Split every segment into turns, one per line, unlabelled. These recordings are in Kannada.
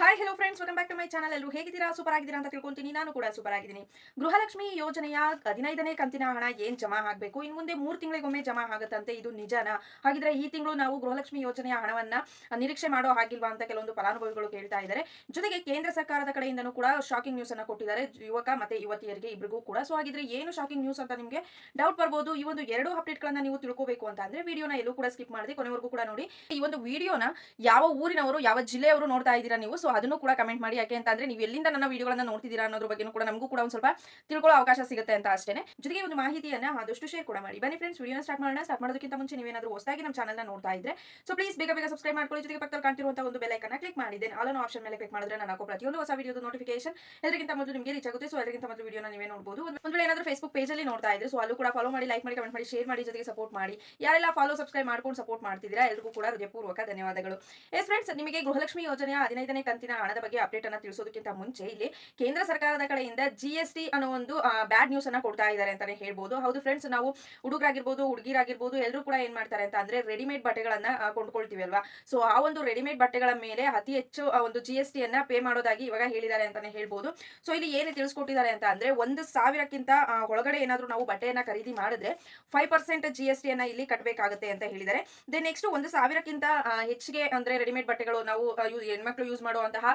Hi hello friends welcome back to my channel ಎಲ್ಲರೂ ಹೇಗಿದ್ದೀರಾ? ಸೂಪರ್ ಆಗಿದ್ದೀರಾ ಅಂತ ತಿಳ್ಕೊಂತೀನಿ. ನಾನು ಕೂಡ ಸೂಪರ್ ಆಗಿದ್ದೀನಿ ಗೃಹಲಕ್ಷ್ಮಿ ಯೋಜನೆಯ ಹದಿನೈದನೇ ಕಂತಿನ ಹಣ ಏನು ಜಮಾ ಆಗಬೇಕು? ಇನ್ನು ಮುಂದೆ ಮೂರು ತಿಂಗಳಿಗೊಮ್ಮೆ ಜಮಾ ಆಗುತ್ತಂತೆ. ಇದು ನಿಜನಾ? ಹಾಗಿದ್ರೆ ಈ ತಿಂಗಳು ನಾವು ಗೃಹಲಕ್ಷ್ಮಿ ಯೋಜನೆಯ ಹಣವನ್ನ ನಿರೀಕ್ಷೆ ಮಾಡೋ ಹಾಗಿಲ್ವಾ ಅಂತ ಕೆಲವೊಂದು ಫಲಾನುಭವಿಗಳು ಕೇಳ್ತಾ ಇದ್ದಾರೆ. ಜೊತೆಗೆ ಕೇಂದ್ರ ಸರ್ಕಾರದ ಕಡೆಯಿಂದನೂ ಕೂಡ ಶಾಕಿಂಗ್ ನ್ಯೂಸ್ ಅನ್ನು ಕೊಟ್ಟಿದ್ದಾರೆ. ಯುವಕ ಮತ್ತೆ ಯುವತಿಯರಿಗೆ ಇಬ್ಬರಿಗೂ ಕೂಡ. ಸೊ ಹಾಗಿದ್ರೆ ಏನು ಶಾಕಿಂಗ್ ನ್ಯೂಸ್ ಅಂತ ನಿಮಗೆ ಡೌಟ್ ಬರ್ಬೋದು. ಈ ಒಂದು ಎರಡು ಅಪ್ಡೇಟ್ಗಳನ್ನ ನೀವು ತಿಳ್ಕೋಬೇಕು ಅಂತ ಅಂದ್ರೆ ವಿಡಿಯೋನ ಎಲ್ಲೂ ಕೂಡ ಸ್ಕಿಪ್ ಮಾಡಿದೆ ಕೊನೆವರೆಗೂ ಕೂಡ ನೋಡಿ. ಈ ಒಂದು ವಿಡಿಯೋನ ಯಾವ ಊರಿನವರು, ಯಾವ ಜಿಲ್ಲೆಯವರು ನೋಡ್ತಾ ಇದ್ದೀರಾ ನೀವು? ಸೊ ಅದನ್ನು ಕೂಡ ಕಮೆಂಟ್ ಮಾಡಿ. ಯಾಕೆ ಅಂತ ಅಂದ್ರೆ, ನೀವು ಎಲ್ಲಿಂದ ನನ್ನ ವಿಡಿಯೋಗಳನ್ನ ನೋಡ್ತಿದ್ದೀರಾ ಅನ್ನೋದ್ರ ಬಗ್ಗೆ ಕೂಡ ನಮಗೂ ಕೂಡ ಒಂದು ಸ್ವಲ್ಪ ತಿಳ್ಕೊಳ್ಳೋ ಅವಕಾಶ ಸಿಗುತ್ತೆ ಅಂತ ಅಷ್ಟೇ ಜೊತೆಗೆ ಒಂದು ಮಾಹಿತಿಯನ್ನ ಆದಷ್ಟು ಶೇರ್ ಕೂಡ ಮಾಡಿ. ಬನ್ನಿ ಫ್ರೆಂಡ್ಸ್ ವಿಡಿಯೋನ ಸ್ಟಾರ್ಟ್ ಮಾಡೋಣ. ಸ್ಟಾರ್ಟ್ ಮಾಡೋದಕ್ಕಿಂತ ಮುಂಚೆ ನೀವೇನಾದ್ರೂ ಹೊಸದಾಗಿ ನಮ್ಮ ಚಾನಲ್ನ ನೋಡ್ತಾ ಇದ್ರೆ ಸೊ ಪ್ಲೀಸ್ ಬೇಗ ಬೇಗ ಸಬ್ಸ್ಕ್ರೈಬ್ ಮಾಡ್ಕೊಳ್ಳಿ. ಜೊತೆಗೆ ಪಕ್ಕದಲ್ಲಿ ಕಾಣ್ತಿರುವಂತಹ ಒಂದು ಬೆಲ್ ಐಕನ್ ಕ್ಲಿಕ್ ಮಾಡಿದ್ದೇನೆ ಆಲ್ ಆಪ್ಷನ್ ಮೇಲೆ ಕ್ಲಿಕ್ ಮಾಡಿದ್ರೆ ನಾನು ಪ್ರತಿಯೊಂದು ಹೊಸ ವಿಡಿಯೋದ ನೋಟಿಫಿಕೇಶನ್ ಎಲ್ಲರಿಗಿಂತ ಮೊದಲು ನಿಮಗೆ ರೀಚ್ ಆಗುತ್ತೆ. ಸೊ ಎಲ್ಲರಿಗಿಂತ ಮೊದಲು ವಿಡಿಯೋನ ನೀವೇ ನೋಡಬಹುದು ಒಂದು ವೇಳೆ ಏನಾದರೂ ಫೇಸ್ಬುಕ್ ಪೇಜಲ್ಲಿ ನೋಡ್ತಾ ಇದ್ರೆ ಸೊ ಅಲ್ಲೂ ಕೂಡ ಫಾಲೋ ಮಾಡಿ ಲೈಕ್ ಮಾಡಿ ಕಮೆಂಟ್ ಮಾಡಿ ಶೇರ್ ಮಾಡಿ, ಜೊತೆಗೆ ಸಪೋರ್ಟ್ ಮಾಡಿ. ಯಾರೆಲ್ಲ ಫಾಲೋ ಸಬ್ಸ್ಕ್ರೈಬ್ ಮಾಡ್ಕೊಂಡು ಸಪೋರ್ಟ್ ಮಾಡ್ತಿದ್ದೀರಾ ಎಲ್ಲರಿಗೂ ಕೂಡ ಹೃದಯಪೂರ್ವಕ ಧನ್ಯವಾದಗಳು. ಎಸ್ ಫ್ರೆಂಡ್ಸ್ ನಿಮಗೆ ಗೃಹಲಕ್ಷ್ಮಿ ಯೋಜನೆಯ ಹದಿನೈದನೇ ಕಂತಿನ ಹಣದ ಬಗ್ಗೆ ಅಪ್ಡೇಟ್ ಅನ್ನ ತಿಳಿಸೋದಕ್ಕಿಂತ ಮುಂಚೆ ಇಲ್ಲಿ ಕೇಂದ್ರ ಸರ್ಕಾರದ ಕಡೆಯಿಂದ ಜಿ ಎಸ್ ಟಿ ಅನ್ನೋ ಒಂದು ಬ್ಯಾಡ್ ನ್ಯೂಸ್ ಅನ್ನ ಕೊಡ್ತಾ ಇದ್ದಾರೆ ಅಂತಾನೆ ಹೇಳ್ಬೋದು. ಹೌದು ಫ್ರೆಂಡ್ಸ್ ನಾವು ಹುಡುಗರಾಗಿರ್ಬೋದು, ಹುಡುಗಿರಾಗಿರ್ಬೋದು ಎಲ್ಲರೂ ಕೂಡ ಏನ್ ಮಾಡ್ತಾರೆ ಅಂತ ಅಂದ್ರೆ ರೆಡಿಮೇಡ್ ಬಟ್ಟೆಗಳನ್ನ ಕೊಂಡ್ಕೊಳ್ತೀವಿ ಅಲ್ವಾ? ಸೊ ಆ ಒಂದು ರೆಡಿಮೇಡ್ ಬಟ್ಟೆಗಳ ಮೇಲೆ ಅತಿ ಹೆಚ್ಚು ಒಂದು ಜಿ ಎಸ್ ಟಿ ಅನ್ನ ಪೇ ಮಾಡೋದಾಗಿ ಇವಾಗ ಹೇಳಿದ್ದಾರೆ ಅಂತಾನೆ ಹೇಳ್ಬೋದು. ಸೊ ಇಲ್ಲಿ ಏನು ತಿಳಿಸ್ಕೊಟ್ಟಿದ್ದಾರೆ ಅಂತ ಅಂದ್ರೆ ಒಂದು ಸಾವಿರಕ್ಕಿಂತ ಒಳಗಡೆ ಏನಾದ್ರೂ ನಾವು ಬಟ್ಟೆಯನ್ನ ಖರೀದಿ ಮಾಡಿದ್ರೆ five percent G S T ಅನ್ನ ಇಲ್ಲಿ ಕಟ್ಟಬೇಕಾಗುತ್ತೆ ಅಂತ ಹೇಳಿದ್ದಾರೆ. ದೆನ್ ನೆಕ್ಸ್ಟ್ ಒಂದು ಸಾವಿರಕ್ಕಿಂತ ಹೆಚ್ಚಿಗೆ ಅಂದ್ರೆ ರೆಡಿಮೇಡ್ ಬಟ್ಟೆಗಳು ನಾವು ಹೆಣ್ಮಕ್ಳು ಯೂಸ್ ಮಾಡುವಂತಹ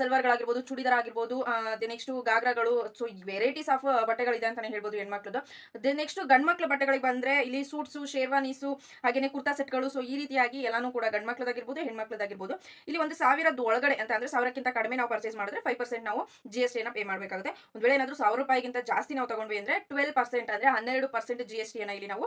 ಸಲ್ವಾರ್ಗಳಾಗಿರ್ಬೋದು ಚೂಡಿದಾರ್ ಆಗಿರ್ಬೋದು ನೆಕ್ಸ್ಟ್ ಗಾಗ್ರಾಗಳು, ಸೊ ವೆರೈಟೀಸ್ ಆಫ್ ಬಟ್ಟೆಗಳಿದೆ ಅಂತಾನೆ ಹೇಳ್ಬೋದು ಹೆಣ್ಮಕ್ಳದ್ದು. ದೆನ್ ನೆಕ್ಸ್ಟ್ ಗಂಡ್ಮಕ್ಳ ಬಟ್ಟೆಗಳಿಗೆ ಬಂದ್ರೆ ಇಲ್ಲಿ ಸೂಟ್ಸು, ಶೇರ್ವಾನೀಸು, ಹಾಗೇನೆ ಕುರ್ತಾ ಸೆಟ್ಗಳು, ಸೊ ಈ ರೀತಿಯಾಗಿ ಎಲ್ಲಾನು ಕೂಡ ಗಂಡ್ಮಕ್ಳದಾಗಿರ್ಬೋದು ಹೆಣ್ಮಕ್ಳದಾಗಿರ್ಬೋದು ಇಲ್ಲಿ ಒಂದು ಸಾವಿರದ ಒಳಗಡೆ ಅಂತ ಅಂದ್ರೆ ಸಾವಿರಕ್ಕಿಂತ ಕಡಿಮೆ ನಾವು ಪರ್ಚೇಸ್ ಮಾಡಿದ್ರೆ ಫೈವ್ ಪರ್ಸೆಂಟ್ ನಾವು ಜಿ ಎಸ್ ಟಿನ ಪೇ ಮಾಡಬೇಕಾಗುತ್ತೆ. ಒಂದು ವೇಳೆ ಏನಾದರೂ ಸಾವಿರ ರೂಪಾಯಿಗಿಂತ ಜಾಸ್ತಿ ನಾವು ತಗೊಂಡ್ವಿ ಅಂದ್ರೆ ಟ್ವೆಲ್ ಪರ್ಸೆಂಟ್ ಅಂದ್ರೆ ಹನ್ನೆರಡು ಪರ್ಸೆಂಟ್ ಜಿ ಎಸ್ ಟಿಯನ್ನು ಇಲ್ಲಿ ನಾವು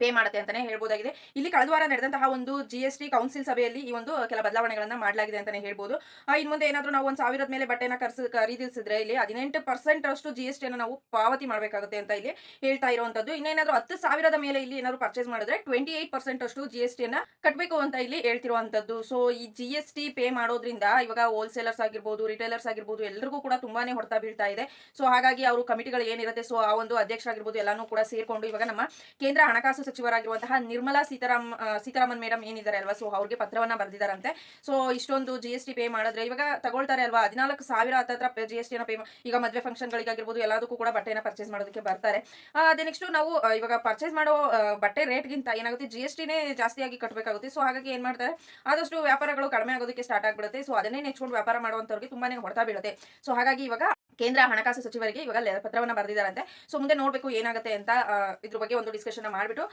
ಪೇ ಮಾಡುತ್ತೆ ಅಂತಾನೆ ಹೇಳ್ಬೋದಾಗಿದೆ. ಇಲ್ಲಿ ಕಳೆದ ವಾರ ನಡೆದಂತಹ ಒಂದು ಜಿ ಎಸ್ ಟಿ ಕೌನ್ಸಿಲ್ ಸಭೆಯಲ್ಲಿ ಈ ಒಂದು, ಕೆಲ ಬದಲಾವಣೆಗಳನ್ನ ಮಾಡಲಾಗಿದೆ ಅಂತಾನೆ ಹೇಳ್ಬೋದು. ಇನ್ ಮುಂದೆ ಏನಾದರೂ ನಾವು ಒಂದು ಸಾವಿರದ ಮೇಲೆ ಬಟ್ಟೆನ ಖರ್ಚು ಖರೀದಿಸಿದ್ರೆ ಇಲ್ಲಿ ಹದಿನೆಂಟು ಪರ್ಸೆಂಟ್ ಅಷ್ಟು ಜಿ ಎಸ್ ಟಿಯನ್ನು ನಾವು ಪಾವತಿ ಮಾಡಬೇಕಾಗುತ್ತೆ ಅಂತ ಇಲ್ಲಿ ಹೇಳ್ತಾ ಇರುವಂತದ್ದು. ಇನ್ನೇನಾದ್ರೂ ಹತ್ತು ಸಾವಿರದ ಮೇಲೆ ಇಲ್ಲಿ ಏನಾದ್ರು ಪರ್ಚೇಸ್ ಮಾಡಿದ್ರೆ ಟ್ವೆಂಟಿ ಏಟ್ ಪರ್ಸೆಂಟ್ ಅಷ್ಟು ಜಿ ಎಸ್ ಟಿಯನ್ನ ಕಟ್ಟಬೇಕು ಅಂತ ಇಲ್ಲಿ ಹೇಳ್ತಿರುವಂತದ್ದು. ಸೊ ಈ ಜಿ ಎಸ್ ಟಿ ಪೇ ಮಾಡೋದ್ರಿಂದ ಇವಾಗ ಹೋಲ್ಸೇಲರ್ಸ್ ಆಗಿರ್ಬೋದು ರಿಟೇಲರ್ಸ್ ಆಗಿರ್ಬೋದು ಎಲ್ಲರಿಗೂ ಕೂಡ ತುಂಬಾನೇ ಹೊಡೆತ ಬೀಳ್ತಾ ಇದೆ. ಸೊ ಹಾಗಾಗಿ ಅವರು ಕಮಿಟಿಗಳು ಏನಿರುತ್ತೆ ಸೊ ಆ ಒಂದು ಅಧ್ಯಕ್ಷರಾಗಿರ್ಬೋದು ಎಲ್ಲಾನು ಕೂಡ ಸೇರ್ಕೊಂಡು ಇವಾಗ ನಮ್ಮ ಕೇಂದ್ರ ಹಣಕಾಸು ಸಚಿವರಾಗಿರುವಂತಹ ನಿರ್ಮಲಾ ಸೀತಾರಾಮ್ ಸೀತಾರಾಮನ್ ಮೇಡಮ್ ಏನಿದ್ದಾರೆ ಅಲ್ವಾ? ಸೊ ಅವ್ರಿಗೆ ಪತ್ರವನ್ನ ಬರೆದಿದ್ದಾರಂತೆ. ಸೊ ಇಷ್ಟೊಂದು ಜಿ ಎಸ್ ಟಿ ಪೇ ಮಾಡಿದ್ರೆ ಇವಾಗ ತಗೊಳ್ತಾರೆ ಅಲ್ವಾ? ಹದಿನಾಲ್ಕು ಸಾವಿರ ಹತ್ತತ್ರ ಜಿ ಎಸ್ ಟಿನ ಪೇ ಈಗ ಮದುವೆ ಫಂಕ್ಷನ್ಗಳಿಗಾಗಿರ್ಬೋದು ಎಲ್ಲದಕ್ಕೂ ಕೂಡ ಬಟ್ಟೆನ ಪರ್ಚೇಸ್ ಮಾಡೋದಕ್ಕೆ ಬರ್ತಾರೆ. ಅದೇ ನೆಕ್ಸ್ಟ್ ನಾವು ಇವಾಗ ಪರ್ಚೇಸ್ ಮಾಡೋ ಬಟ್ಟೆ ರೇಟ್ಗಿಂತ ಏನಾಗುತ್ತೆ? ಜಿ ಎಸ್ ಟಿನೇ ಜಾಸ್ತಿಯಾಗಿ ಕಟ್ಟಬೇಕಾಗುತ್ತೆ ಸೊ ಹಾಗಾಗಿ ಏನ್ ಮಾಡ್ತಾರೆ? ಆದಷ್ಟು ವ್ಯಾಪಾರಗಳು ಕಡಿಮೆ ಆಗೋದಕ್ಕೆ ಸ್ಟಾರ್ಟ್ ಆಗ್ಬಿಡುತ್ತೆ. ಸೊ ಅದನ್ನೇ ನೆಚ್ಕೊಂಡು ವ್ಯಾಪಾರ ಮಾಡುವಂತವ್ರಿಗೆ ತುಂಬಾನೇ ಹೊಡೆತ ಬೀಳುತ್ತೆ. ಸೊ ಹಾಗಾಗಿ ಇವಾಗ ಕೇಂದ್ರ ಹಣಕಾಸು ಸಚಿವರಿಗೆ ಇವಾಗ ಪತ್ರವನ್ನು ಬರೆದಿದ್ದಾರಂತೆ ಸೊ ಮುಂದೆ ನೋಡಬೇಕು ಏನಾಗುತ್ತೆ ಅಂತ ಇದ್ರ ಬಗ್ಗೆ ಒಂದು ಡಿಸ್ಕಷನ್ ಮಾಡಿಬಿಟ್ಟು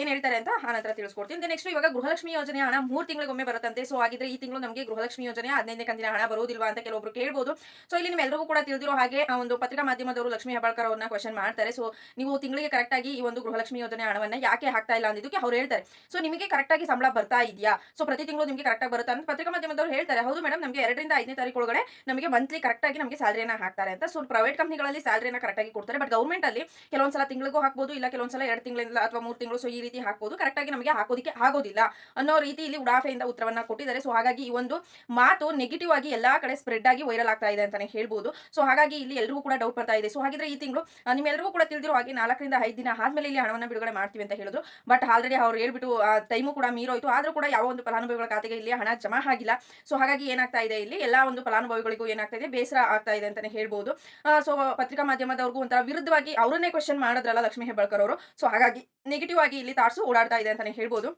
ಏನು ಹೇಳ್ತಾರೆ ಅಂತ ಆ ನಂತರ ತಿಳಿಸ್ಕೊಡ್ತೀನಿ ನೆಕ್ಸ್ಟ್ ಇವಾಗ ಗೃಹಲಕ್ಷ್ಮಿ ಯೋಜನೆ ಹಣ ಮೂರು ತಿಂಗಳಿಗೊಮ್ಮೆ ಬರುತ್ತಂತೆ. ಸೊ ಆಗಿದ್ರೆ ಈ ತಿಂಗಳು ನಮಗೆ ಗೃಹಲಕ್ಷ್ಮಿ ಯೋಜನೆ ಹದಿನೈದನೇ ಕಂತಿನ ಹಣ ಬರೋದಿಲ್ವಾ ಅಂತ ಕೆಲವೊಬ್ರು ಕೇಳ್ಬೋದು. ಸೊ ಇಲ್ಲಿ ನಿಮ್ಮೆಲ್ಲರಿಗೂ ಕೂಡ ತಿಳಿದಿರೋ ಹಾಗೆ ಒಂದು ಪತ್ರಿಕಾ ಮಾಧ್ಯಮದವರು ಲಕ್ಷ್ಮೀ ಹೆಬ್ಬಾಳ್ಕರ್ ಅವ್ರನ್ನ ಕ್ವಶನ್ ಮಾಡ್ತಾರೆ. ಸೊ ನೀವು ತಿಂಗಳಿಗೆ ಕರೆಕ್ಟ್ ಆಗಿ ಈ ಒಂದು ಗೃಹಲಕ್ಷ್ಮಿ ಯೋಜನೆ ಹಣವನ್ನ ಯಾಕೆ ಹಾಕ್ತಾ ಇಲ್ಲ ಅಂದಿದ್ದಕ್ಕೆ ಅವ್ರು ಹೇಳ್ತಾರೆ. ಸೊ ನಿಮಗೆ ಕರೆಕ್ಟ್ ಆಗಿ ಸಂಬಳ ಬರ್ತಾ ಇದೆಯಾ? ಸೊ ಪ್ರತಿ ತಿಂಗಳು ನಿಮಗೆ ಕರೆಕ್ಟ್ ಆಗಿ ಬರುತ್ತಾ ಅಂತ ಪತ್ರಿಕಾ ಮಾಧ್ಯಮದವರು ಹೇಳ್ತಾರೆ. ಹೌದು ಮೇಡಮ್ ನಮಗೆ ಎರಡರಿಂದ ಐದನೇ ತಾರೀಕು ಒಳಗಡೆ ನಮಗೆ ಮಂತ್ಲಿ ಕರೆಕ್ಟ್ ಆಗಿ ನಮಗೆ ಸ್ಯಾಲರಿಯನ್ನು ಹಾಕ್ತಾರೆ. ಅಂತ. ಸೊ ಪ್ರೈವೇಟ್ ಕಂಪ್ನಿಗಳಲ್ಲಿ ಸ್ಯಾಲರಿನ ಕರೆಕ್ಟಾಗಿ ಕೊಡ್ತಾರೆ. ಬಟ್ ಗೌರ್ಮೆಂಟ್ ಅಲ್ಲಿ ಕೆಲವೊಂದ್ಸಲ ತಿಂಗಳಿಗೂ ಹಾಕ್ಬೋದು, ಇಲ್ಲ ಕೆಲವೊಂದ್ಸಲ ಎರಡು ತಿಂಗಳಿಂದ ಅಥವಾ ಮೂರು ತಿಂಗಳು ಸೊ ಈ ರೀತಿ ಹಾಕ್ಬೋದು. ಕರೆಕ್ಟಾಗಿ ನಮಗೆ ಹಾಕೋದಕ್ಕೆ ಆಗೋದಿಲ್ಲ ಅನ್ನೋ ರೀತಿ ಇಲ್ಲಿ ಉಡಾಫೆಯಿಂದ ಉತ್ತರವನ್ನ ಕೊಟ್ಟಿದ್ದಾರೆ. ಸೊ ಹಾಗಾಗಿ ಈ ಒಂದು ಮಾತು ನೆಗೆಟಿವ್ ಆಗಿ ಎಲ್ಲಾ ಕಡೆ ಸ್ಪ್ರೆಡ್ ಆಗಿ ವೈರಲ್ ಆಗ್ತಾ ಇದೆ ಅಂತಾನೆ ಹೇಳ್ಬೋದು. ಸೊ ಹಾಗಾಗಿ ಇಲ್ಲಿ ಎಲ್ರಿಗೂ ಕೂಡ ಡೌಟ್ ಬರ್ತಾ ಇದೆ. ಸೊ ಹಾಗಿದ್ರೆ ಈ ತಿಂಗಳು ನಿಮ್ಮೆಲ್ಲರಿಗೂ ಕೂಡ ತಿಳಿದಿರೋ ಹಾಗೆ ನಾಲ್ಕರಿಂದ ಐದು ದಿನ ಆದ್ಮೇಲೆ ಇಲ್ಲಿ ಹಣವನ್ನು ಬಿಡುಗಡೆ ಮಾಡ್ತೀವಿ ಅಂತ ಹೇಳಿದ್ರು. ಬಟ್ ಆಲ್ರೆಡಿ ಅವ್ರು ಹೇಳ್ಬಿಟ್ಟು ಟೈಮು ಕೂಡ ಮೀರೋಯ್ತು. ಆದ್ರೂ ಕೂಡ ಯಾವ ಒಂದು ಫಲಾನುಭವಿಗಳ ಖಾತೆಗೆ ಇಲ್ಲಿ ಹಣ ಜಮಾ ಆಗಿಲ್ಲ. ಸೊ ಹಾಗಾಗಿ ಏನಾಗ್ತಾ ಇದೆ ಇಲ್ಲಿ? ಎಲ್ಲಾ ಒಂದು ಫಲಾನುಭವಿಗಳಿಗೂ ಏನಾಗ್ತಾ ಇದೆ? ಬೇಸರ ಆಗ್ತಾ ಇದೆ ಅಂತಾನೆ ಹೇಳ್ಬೋದು. ಸೊ ಪತ್ರಿಕಾ ಮಾಧ್ಯಮದವ್ರಿಗೂ ಒಂಥರ ವಿರುದ್ಧವಾಗಿ ಅವರನ್ನೇ ಕ್ವಶನ್ ಮಾಡಿದ್ರಲ್ಲ ಲಕ್ಷ್ಮೀ ಹೆಬ್ಬಾಳ್ಕರ್ ಅವರು. ಸೊ ಹಾಗಾಗಿ ನೆಗೆಟಿವ್ ಆಗಿ ಇಲ್ಲಿ ತಾರ್ಸು ಓಡಾಡ್ತಾ ಇದೆ ಅಂತಾನೆ ಹೇಳ್ಬೋದು.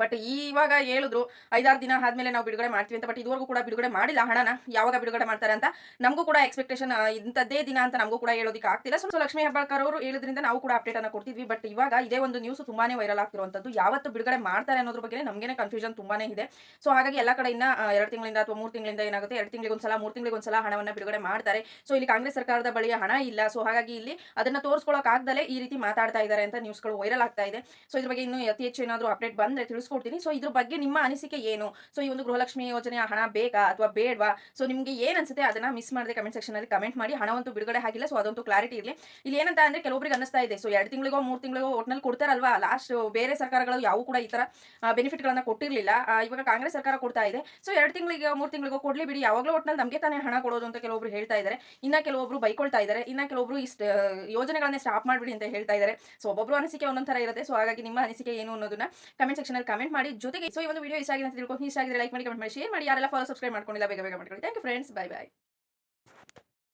ಬಟ್ ಇವಾಗ ಹೇಳಿದ್ರು, ಐದಾರು ದಿನ ಆದ್ಮೇಲೆ ನಾವು ಬಿಡುಗಡೆ ಮಾಡ್ತೀವಿ ಅಂತ ಬಟ್ ಇದುವರೆಗೂ ಕೂಡ ಬಿಡುಗಡೆ ಮಾಡಿಲ್ಲ ಹಣನ. ಯಾವಾಗ ಬಿಡುಗಡೆ ಮಾಡ್ತಾರೆ ಅಂತ ನಮಗೂ ಕೂಡ ಎಕ್ಸ್ಪೆಕ್ಟೇಷನ್ ಇಂಥದ್ದೇ ದಿನ ಅಂತ ನಮಗೂ ಕೂಡ ಹೇಳೋದಕ್ಕೆ ಆಗ್ತಿಲ್ಲ. ಸೊ ಲಕ್ಷ್ಮೀ ಹೆಬ್ಬಾಳ್ಕರ್ ಅವರು ಹೇಳಿದ್ರಿಂದ ನಾವು ಕೂಡ ಅಪ್ಡೇಟ್ ಅನ್ನ ಕೊಡ್ತಿದ್ವಿ. ಬಟ್ ಇವಾಗ ಇದೇ ಒಂದು ನ್ಯೂಸ್ ತುಂಬಾನೇ ವೈರಲ್ ಆಗ್ತಿರುವಂತದ್ದು ಯಾವತ್ತು ಬಿಡುಗಡೆ ಮಾಡ್ತಾರೆ ಅನ್ನೋದ್ರ ಬಗ್ಗೆ ನಮಗೇನೆ ಕನ್ಫ್ಯೂಷನ್ ತುಂಬಾನೇ ಇದೆ. ಸೊ ಹಾಗಾಗಿ ಎಲ್ಲ ಕಡೆಯಿಂದ ಎರಡು ತಿಂಗಳಿಂದ ಅಥವಾ ಮೂರು ತಿಂಗಳಿಂದ ಏನಾಗುತ್ತೆ, ಎರಡು ತಿಂಗಳಿಗೆ ಒಂದ್ಸಲ, ಮೂರು ತಿಂಗಳಿಗೆ ಒಂದ್ಸಲ ಹಣವನ್ನ ಬಿಡುಗಡೆ ಮಾಡ್ತಾರೆ. ಸೊ ಇಲ್ಲಿ ಕಾಂಗ್ರೆಸ್ ಸರ್ಕಾರದ ಬಳಿ ಹಣ ಇಲ್ಲ. ಸೊ ಹಾಗಾಗಿ ಇಲ್ಲಿ ಅದನ್ನ ತೋರಿಸ್ಕೊಳಕ್ ಆಗ್ದಲೇ ಈ ರೀತಿ ಮಾತಾಡ್ತಾ ಇದ್ದಾರೆ ಅಂತ ನ್ಯೂಸ್ಗಳು ವೈರಲ್ ಆಗ್ತಾ ಇದೆ. ಸೊ ಇದ್ರ ಬಗ್ಗೆ ಇನ್ನು ಅತಿ ಹೆಚ್ಚು ಏನಾದರೂ ಅಪ್ಡೇಟ್ ಬಂದ್ರೆ ತಿಳಿಸ್ಕೊಡ್ತೀನಿ. ಸೊ ಇದ್ರ ಬಗ್ಗೆ ನಿಮ್ಮ ಅನಿಸಿಕೆ ಏನು? ಸೊ ಈ ಒಂದು ಗೃಹಲಕ್ಷ್ಮಿ ಯೋಜನೆ ಹಣ ಬೇಕಾ ಅಥವಾ ಬೇಡವಾ? ಸೊ ನಿಮಗೆ ಏನ್ ಅನ್ಸುತ್ತೆ ಅದನ್ನ ಮಿಸ್ ಮಾಡದೆ ಕಮೆಂಟ್ ಸೆಕ್ಷನ್ ಅಲ್ಲಿ ಕಮೆಂಟ್ ಮಾಡಿ. ಹಣವಂತೂ ಬಿಡುಗಡೆ ಆಗಿಲ್ಲ ಸೊ ಅದಂತೂ ಕ್ಲಾರಿಟಿ ಇರಲಿ. ಇಲ್ಲಿ ಏನಂತ ಅಂದ್ರೆ ಕೆಲವೊಬ್ಬರಿಗೆ ಅನಿಸ್ತಾ ಇದೆ. ಸೊ ಎರಡು ತಿಂಗಳಿಗೋ, ಮೂರು ತಿಂಗಳಿಗೋ ಒಟ್ನಲ್ಲಿ ಕೊಡ್ತಾರಲ್ವಾ? ಲಾಸ್ಟ್ ಬೇರೆ ಸರ್ಕಾರಗಳು ಯಾವ ಕೂಡ ಈ ತರ ಬೆನಿಫಿಟ್ ಗಳನ್ನ ಕೊಟ್ಟಿರಲಿಲ್ಲ. ಇವಾಗ ಕಾಂಗ್ರೆಸ್ ಸರ್ಕಾರ ಕೊಡ್ತಾ ಇದೆ. ಸೊ ಎರಡು ತಿಂಗಳಿಗೆ, ಮೂರು ತಿಂಗಳಿಗೋ ಕೊಡ್ಲಿ ಬಿಡಿ. ಯಾವಾಗಲೂ ಒಟ್ನಲ್ಲಿ ನಮಗೆ ತಾನೇ ಹಣ ಕೊಡೋದು ಅಂತ ಕೆಲವೊಬ್ರು ಹೇಳ್ತಾ ಇದ್ದಾರೆ ಇನ್ನ ಕೆಲವೊಬ್ರು ಬೈಕೊಳ್ತಾ ಇದ್ದಾರೆ ಇನ್ನ ಕೆಲವೊಬ್ರು ಇಷ್ಟ ಯೋಜನೆಗಳನ್ನ ಸ್ಟಾಪ್ ಮಾಡ್ಬಿಡಿ ಅಂತ ಹೇಳ್ತಾ ಇದ್ದಾರೆ ಸೊ ಒಬ್ಬೊಬ್ರು ಅನಿಸಿಕೆ ಒಂದೊಂದು ತರ ಇರುತ್ತೆ. ಸೊ ಹಾಗಾಗಿ ನಿಮ್ಮ ಅನಿಸಿಕೆ ಏನು ಅನ್ನೋದನ್ನ ಕಮೆಂಟ್ ಸೆಕ್ಷನ್ ಅಲ್ಲಿ ಕಮೆಂಟ್ ಮಾಡಿ. ಜೊತೆಗೆ ಸೊ ಈ ಒಂದು ವಿಡಿಯೋ ಇಷ್ಟ ಆಗಿದೆ ಅಂತ ತಿಳ್ಕೊಂಡು ಇಷ್ಟ ಆಗಿದ್ರೆ ಲೈಕ್ ಮಾಡಿ ಕಮೆಂಟ್ ಮಾಡಿ ಶೇರ್ ಮಾಡಿ. ಯಾರೆಲ್ಲ ಫಾಲೋ ಸಬ್ಸ್ಕ್ರೈಬ್ ಮಾಡ್ಕೊಂಡಿಲ್ಲ, ಬೇಗ ಬೇಗ ಮಾಡ್ಕೊಳ್ಳಿ. Thank you friends bye bye